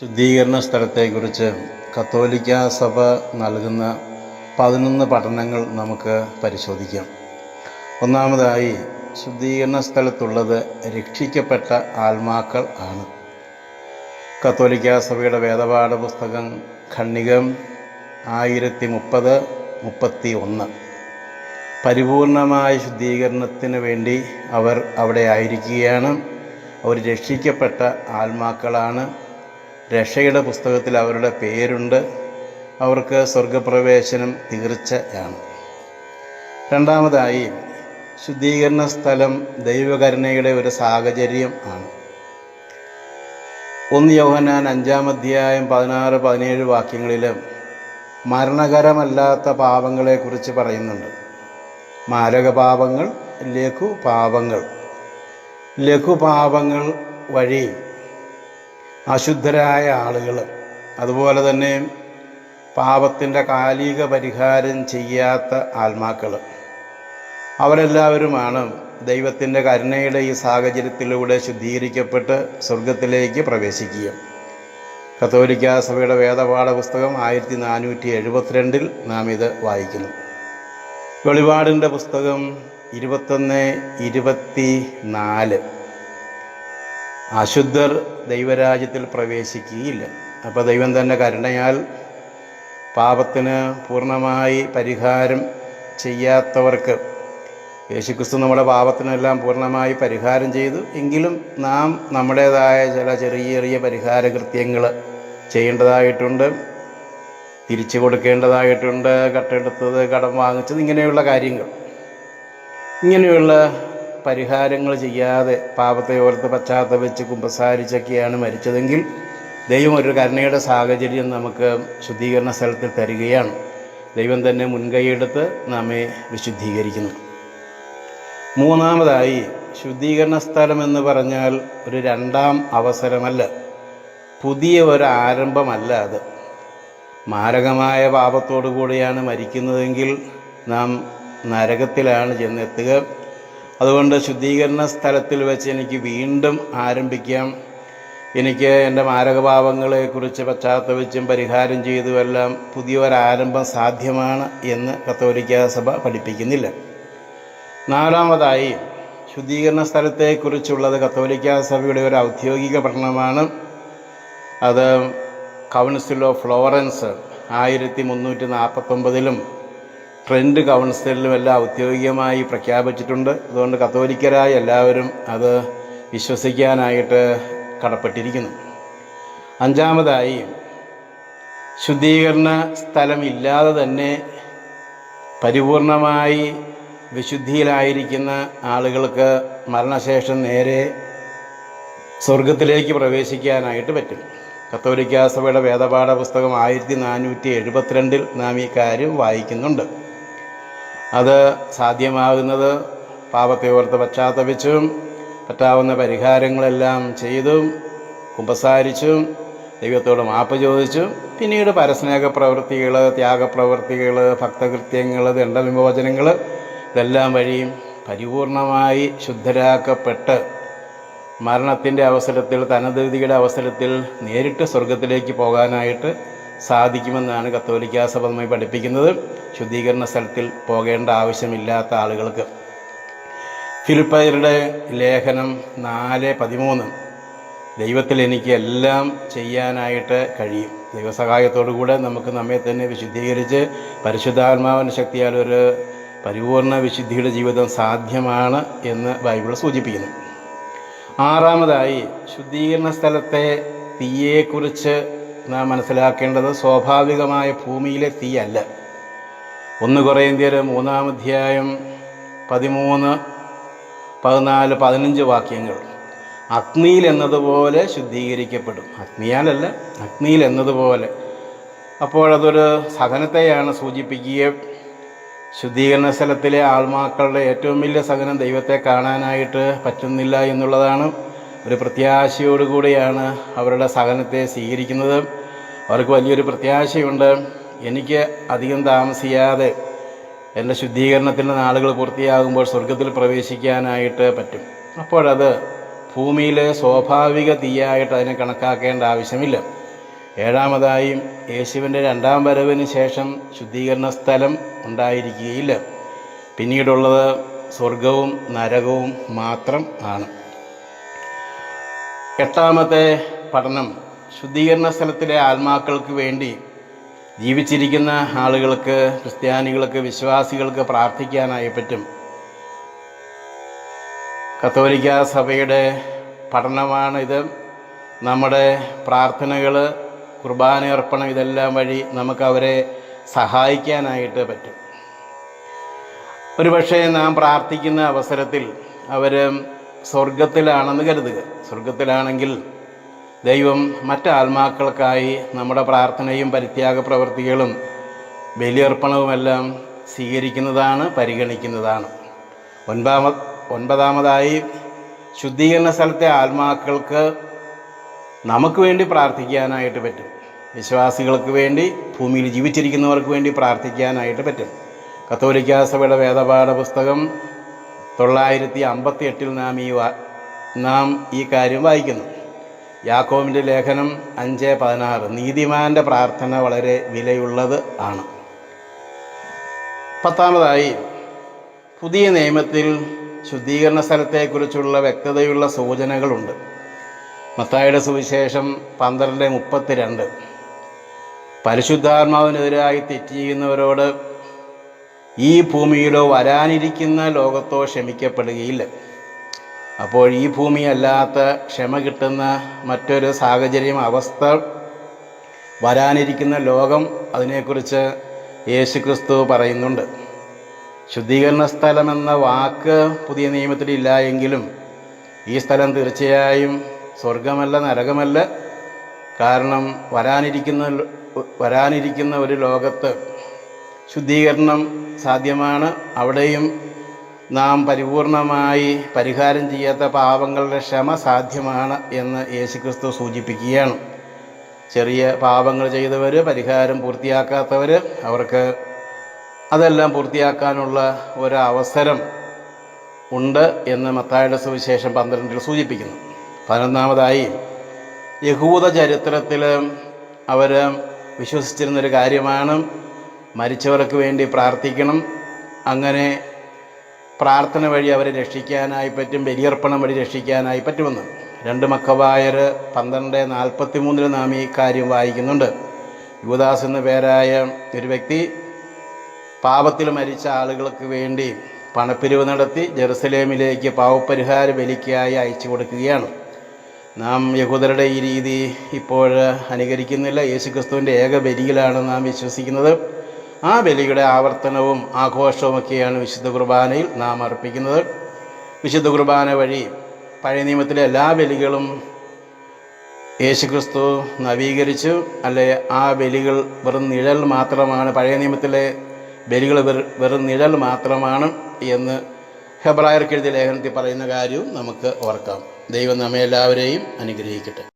ശുദ്ധീകരണ സ്ഥലത്തെക്കുറിച്ച് കത്തോലിക്ക സഭ നൽകുന്ന പതിനൊന്ന് പഠനങ്ങൾ നമുക്ക് പരിശോധിക്കാം. ഒന്നാമതായി ശുദ്ധീകരണ സ്ഥലത്തുള്ളത് രക്ഷിക്കപ്പെട്ട ആത്മാക്കൾ ആണ്. കത്തോലിക്ക സഭയുടെ വേദപാഠ പുസ്തകം ഖണ്ണികം ആയിരത്തി മുപ്പത് മുപ്പത്തി ഒന്ന് പരിപൂർണമായ ശുദ്ധീകരണത്തിന് വേണ്ടി അവർ അവിടെ ആയിരിക്കുകയാണ്. അവർ രക്ഷിക്കപ്പെട്ട ആത്മാക്കളാണ്. രക്ഷയുടെ പുസ്തകത്തിൽ അവരുടെ പേരുണ്ട്. അവർക്ക് സ്വർഗപ്രവേശനം തീർച്ചയാണ്. രണ്ടാമതായി ശുദ്ധീകരണ സ്ഥലം ദൈവകരുണയുടെ ഒരു സാഹചര്യം ആണ്. ഒന്ന് യോഹനാൻ അഞ്ചാം അധ്യായം പതിനാറ് പതിനേഴ് വാക്യങ്ങളിൽ മരണകരമല്ലാത്ത പാപങ്ങളെക്കുറിച്ച് പറയുന്നുണ്ട്. മാരകപാപങ്ങൾ പാപങ്ങൾ ലഘു പാപങ്ങൾ ലഘുപാപങ്ങൾ വഴി അശുദ്ധരായ ആളുകൾ അതുപോലെ തന്നെ പാപത്തിന്റെ കാലിക പരിഹാരം ചെയ്യാത്ത ആത്മാക്കൾ അവരെല്ലാവരുമാണ് ദൈവത്തിന്റെ കരുണയുടെ ഈ സാഹചര്യത്തിലൂടെ ശുദ്ധീകരിക്കപ്പെട്ട് സ്വർഗത്തിലേക്ക് പ്രവേശിക്കുക. കത്തോലിക്ക സഭയുടെ വേദപാഠ പുസ്തകം ആയിരത്തി നാനൂറ്റി എഴുപത്തിരണ്ടിൽ നാം ഇത് വായിക്കുന്നു. വെളിപാടിന്റെ പുസ്തകം ഇരുപത്തൊന്ന് ഇരുപത്തി നാല് അശുദ്ധർ ദൈവരാജ്യത്തിൽ പ്രവേശിക്കുകയില്ല. അപ്പോൾ ദൈവം തന്നെ കരുണയാൽ പാപത്തിന് പൂർണമായി പരിഹാരം ചെയ്യാത്തവർക്ക് യേശുക്രിസ്തു നമ്മുടെ പാപത്തിനെല്ലാം പൂർണമായി പരിഹാരം ചെയ്തു. എങ്കിലും നാം നമ്മുടേതായ ചില ചെറിയ ചെറിയ പരിഹാര കൃത്യങ്ങൾ ചെയ്യേണ്ടതായിട്ടുണ്ട്. തിരിച്ചു കൊടുക്കേണ്ടതായിട്ടുണ്ട്. കട്ടെടുത്തത് കടം വാങ്ങിച്ചത് ഇങ്ങനെയുള്ള കാര്യങ്ങൾ. ഇങ്ങനെയുള്ള പരിഹാരങ്ങൾ ചെയ്യാതെ പാപത്തെ ഓർത്ത് പശ്ചാത്തപിച്ച് കുമ്പസാരിച്ചൊക്കെയാണ് മരിച്ചതെങ്കിൽ ദൈവം ഒരു കരുണയുടെ സാഹചര്യം നമുക്ക് ശുദ്ധീകരണ സ്ഥലത്തിൽ തരികയാണ്. ദൈവം തന്നെ മുൻകൈയെടുത്ത് നമ്മെ വിശുദ്ധീകരിക്കുന്നു. മൂന്നാമതായി ശുദ്ധീകരണ സ്ഥലം എന്ന് പറഞ്ഞാൽ ഒരു രണ്ടാം അവസരമല്ല പുതിയ ഒരു ആരംഭമല്ല അത്. മാരകമായ പാപത്തോടു കൂടിയാണ് മരിക്കുന്നതെങ്കിൽ നാം നരകത്തിലാണ് ചെന്നെത്തുക. അതുകൊണ്ട് ശുദ്ധീകരണ സ്ഥലത്തിൽ വെച്ച് എനിക്ക് വീണ്ടും ആരംഭിക്കാം. എനിക്ക് എന്റെ മാരകഭാവങ്ങളെക്കുറിച്ച് പശ്ചാത്തപിച്ചും പരിഹാരം ചെയ്തുമെല്ലാം പുതിയൊരാരംഭം സാധ്യമാണ് എന്ന് കത്തോലിക്ക സഭ പഠിപ്പിക്കുന്നില്ല. നാലാമതായി ശുദ്ധീകരണ സ്ഥലത്തെക്കുറിച്ചുള്ളത് കത്തോലിക്ക സഭയുടെ ഒരു ഔദ്യോഗിക പഠനമാണ്. അത് കൗൺസിൽ ഓഫ് ഫ്ലോറൻസ് ആയിരത്തി മുന്നൂറ്റി നാൽപ്പത്തൊമ്പതിലും ട്രെൻഡ് കൗൺസിലിലും എല്ലാം ഔദ്യോഗികമായി പ്രഖ്യാപിച്ചിട്ടുണ്ട്. അതുകൊണ്ട് കത്തോലിക്കരായ എല്ലാവരും അത് വിശ്വസിക്കാനായിട്ട് കടപ്പെട്ടിരിക്കുന്നു. അഞ്ചാമതായി ശുദ്ധീകരണ സ്ഥലമില്ലാതെ തന്നെ പരിപൂർണമായി വിശുദ്ധിയിലായിരിക്കുന്ന ആളുകൾക്ക് മരണശേഷം നേരെ സ്വർഗത്തിലേക്ക് പ്രവേശിക്കാനായിട്ട് പറ്റും. കത്തോലിക്കാസഭയുടെ വേദപാഠ പുസ്തകം ആയിരത്തി നാനൂറ്റി എഴുപത്തിരണ്ടിൽ നാം ഈ കാര്യം വായിക്കുന്നുണ്ട്. അത് സാധ്യമാകുന്നത് പാപത്തെ ഓർത്ത് പശ്ചാത്തപിച്ചും പറ്റാവുന്ന പരിഹാരങ്ങളെല്ലാം ചെയ്തും കുമ്പസാരിച്ചും ദൈവത്തോട് മാപ്പ് ചോദിച്ചും. പിന്നീട് പരസ്നേഹ പ്രവൃത്തികൾ ത്യാഗപ്രവൃത്തികൾ ഭക്തകൃത്യങ്ങൾ ദണ്ഡവിമോചനങ്ങൾ ഇതെല്ലാം വഴിയും പരിപൂർണമായി ശുദ്ധരാക്കപ്പെട്ട് മരണത്തിന്റെ അവസരത്തിൽ തനതിഥിയുടെ അവസരത്തിൽ നേരിട്ട് സ്വർഗത്തിലേക്ക് പോകാനായിട്ട് സാധിക്കുമെന്നാണ് കത്തോലിക്ക സഭ നമ്മെ പഠിപ്പിക്കുന്നത്. ശുദ്ധീകരണ സ്ഥലത്തിൽ പോകേണ്ട ആവശ്യമില്ലാത്ത ആളുകൾക്ക്. ഫിലിപ്പയരുടെ ലേഖനം നാല് പതിമൂന്ന്. ദൈവത്തിൽ എനിക്ക് എല്ലാം ചെയ്യാനായിട്ട് കഴിയും. ദൈവസഹായത്തോടു കൂടെ നമുക്ക് നമ്മെ തന്നെ വിശുദ്ധീകരിച്ച് പരിശുദ്ധാത്മാവിന്റെ ശക്തിയാൽ ഒരു പരിപൂർണ വിശുദ്ധിയുടെ ജീവിതം സാധ്യമാണ് എന്ന് ബൈബിൾ സൂചിപ്പിക്കുന്നു. ആറാമതായി ശുദ്ധീകരണ സ്ഥലത്തെ തീയെക്കുറിച്ച് നാം മനസ്സിലാക്കേണ്ടത് സ്വാഭാവികമായ ഭൂമിയിലെ തീയല്ല. ഒന്ന് കുറേന്ത്യർ മൂന്നാം അധ്യായം പതിമൂന്ന് പതിനാല് പതിനഞ്ച് വാക്യങ്ങൾ. അഗ്നിയിൽ എന്നതുപോലെ ശുദ്ധീകരിക്കപ്പെടും. അഗ്നിയാലല്ല അഗ്നിയിൽ എന്നതുപോലെ. അപ്പോൾ അതൊരു സഹനത്തെയാണ് സൂചിപ്പിക്കുക. ശുദ്ധീകരണ സ്ഥലത്തിലെ ആത്മാക്കളുടെ ഏറ്റവും വലിയ സഹനം ദൈവത്തെ കാണാനായിട്ട് പറ്റുന്നില്ല എന്നുള്ളതാണ്. ഒരു പ്രത്യാശയോടുകൂടിയാണ് അവരുടെ സഹനത്തെ സ്വീകരിക്കുന്നത്. അവർക്ക് വലിയൊരു പ്രത്യാശയുണ്ട്. എനിക്ക് അധികം താമസിയാതെ എന്റെ ശുദ്ധീകരണത്തിന്റെ നാളുകൾ പൂർത്തിയാകുമ്പോൾ സ്വർഗത്തിൽ പ്രവേശിക്കാനായിട്ട് പറ്റും. അപ്പോഴത് ഭൂമിയിലെ സ്വാഭാവിക തീയായിട്ട് അതിനെ കണക്കാക്കേണ്ട ആവശ്യമില്ല. ഏഴാമതായും യേശുവിന്റെ രണ്ടാം വരവിന് ശേഷം ശുദ്ധീകരണ സ്ഥലം ഉണ്ടായിരിക്കുകയില്ല. പിന്നീടുള്ളത് സ്വർഗവും നരകവും മാത്രം ആണ്. എട്ടാമത്തെ പഠനം ശുദ്ധീകരണ സ്ഥലത്തിലെ ആത്മാക്കൾക്ക് വേണ്ടി ജീവിച്ചിരിക്കുന്ന ആളുകൾക്ക് ക്രിസ്ത്യാനികൾക്ക് വിശ്വാസികൾക്ക് പ്രാർത്ഥിക്കാനായി പറ്റും. കത്തോലിക്ക സഭയുടെ പഠനമാണ് ഇത്. നമ്മുടെ പ്രാർത്ഥനകൾ കുർബാന അർപ്പണം ഇതെല്ലാം വഴി നമുക്ക് അവരെ സഹായിക്കാനായിട്ട് പറ്റും. ഒരുപക്ഷെ നാം പ്രാർത്ഥിക്കുന്ന അവസരത്തിൽ അവർ സ്വർഗത്തിലാണെന്ന് കരുതുക. സ്വർഗത്തിലാണെങ്കിൽ ദൈവം മറ്റ് ആത്മാക്കൾക്കായി നമ്മുടെ പ്രാർത്ഥനയും പരിത്യാഗ പ്രവൃത്തികളും ബലിയർപ്പണവുമെല്ലാം സ്വീകരിക്കുന്നതാണ് പരിഗണിക്കുന്നതാണ്. ഒൻപാമ ഒൻപതാമതായി ശുദ്ധീകരണ സ്ഥലത്തെ ആത്മാക്കൾക്ക് നമുക്ക് വേണ്ടി പ്രാർത്ഥിക്കാനായിട്ട് പറ്റും. വിശ്വാസികൾക്ക് വേണ്ടി ഭൂമിയിൽ ജീവിച്ചിരിക്കുന്നവർക്ക് വേണ്ടി പ്രാർത്ഥിക്കാനായിട്ട് പറ്റും. കത്തോലിക്കാസഭയുടെ വേദപാഠ പുസ്തകം തൊള്ളായിരത്തി അമ്പത്തി എട്ടിൽ നാം ഈ നാം ഈ കാര്യം വായിക്കുന്നു. യാക്കോവിന്റെ ലേഖനം അഞ്ച് പതിനാറ്. നീതിമാന്റെ പ്രാർത്ഥന വളരെ വിലയുള്ളത് ആണ്. പത്താമതായി പുതിയ നിയമത്തിൽ ശുദ്ധീകരണ സ്ഥലത്തെക്കുറിച്ചുള്ള വ്യക്തതയുള്ള സൂചനകളുണ്ട്. മത്തായുടെ സുവിശേഷം പന്ത്രണ്ട് മുപ്പത്തിരണ്ട്. പരിശുദ്ധാത്മാവിനെതിരായി തെറ്റ് ഈ ഭൂമിയിലോ വരാനിരിക്കുന്ന ലോകത്തോ ക്ഷമിക്കപ്പെടുകയില്ല. അപ്പോൾ ഈ ഭൂമി അല്ലാത്ത ക്ഷമ കിട്ടുന്ന മറ്റൊരു സാഹചര്യം അവസ്ഥ വരാനിരിക്കുന്ന ലോകം അതിനെക്കുറിച്ച് യേശുക്രിസ്തു പറയുന്നുണ്ട്. ശുദ്ധീകരണ സ്ഥലം എന്ന വാക്ക് പുതിയ നിയമത്തിൽ ഇല്ല എങ്കിലും ഈ സ്ഥലം തീർച്ചയായും സ്വർഗമല്ല നരകമല്ല. കാരണം വരാനിരിക്കുന്ന വരാനിരിക്കുന്ന ഒരു ലോകത്ത് ശുദ്ധീകരണം സാധ്യമാണ്. അവിടെയും നാം പരിപൂർണമായി പരിഹാരം ചെയ്യാത്ത പാപങ്ങളുടെ ക്ഷമ സാധ്യമാണ് എന്ന് യേശുക്രിസ്തു സൂചിപ്പിക്കുകയാണ്. ചെറിയ പാപങ്ങൾ ചെയ്തവർ പരിഹാരം പൂർത്തിയാക്കാത്തവർ അവർക്ക് അതെല്ലാം പൂർത്തിയാക്കാനുള്ള ഒരവസരം ഉണ്ട് എന്ന് മത്തായുടെ സുവിശേഷം പന്ത്രണ്ടിൽ സൂചിപ്പിക്കുന്നു. പതിനൊന്നാമതായി യഹൂദ ചരിത്രത്തിൽ അവർ വിശ്വസിച്ചിരുന്നൊരു കാര്യമാണ് മരിച്ചവർക്ക് വേണ്ടി പ്രാർത്ഥിക്കണം. അങ്ങനെ പ്രാർത്ഥന വഴി അവരെ രക്ഷിക്കാനായി പറ്റും ബലിയർപ്പണം വഴി രക്ഷിക്കാനായി പറ്റുമെന്ന്. രണ്ട് മക്കവായർ പന്ത്രണ്ട് നാൽപ്പത്തി മൂന്നിൽ നാം ഈ കാര്യം വായിക്കുന്നുണ്ട്. യുവദാസ് എന്ന പേരായ ഒരു വ്യക്തി പാപത്തിൽ മരിച്ച ആളുകൾക്ക് വേണ്ടി പണപ്പിരിവ് നടത്തി ജെറുസലേമിലേക്ക് പാവപരിഹാര ബലിക്കായി അയച്ചു കൊടുക്കുകയാണ്. നാം യഹൂദരുടെ ഈ രീതി ഇപ്പോൾ അനുകരിക്കുന്നില്ല. യേശുക്രിസ്തുവിന്റെ ഏക ബലിയിലാണ് നാം വിശ്വസിക്കുന്നത്. ആ ബലിയുടെ ആവർത്തനവും ആഘോഷവുമൊക്കെയാണ് വിശുദ്ധ കുർബാനയിൽ നാം അർപ്പിക്കുന്നത്. വിശുദ്ധ കുർബാന വഴി പഴയ നിയമത്തിലെ എല്ലാ ബലികളും യേശുക്രിസ്തു നവീകരിച്ചു. അല്ലെ ആ ബലികൾ വെറും നിഴൽ മാത്രമാണ് പഴയ നിയമത്തിലെ ബലികൾ വെറും നിഴൽ മാത്രമാണ് എന്ന് ഹെബ്രായർക്കെഴുതിയ ലേഖനത്തിൽ പറയുന്ന കാര്യവും നമുക്ക് ഓർക്കാം. ദൈവം നമ്മെ എല്ലാവരെയും അനുഗ്രഹിക്കട്ടെ.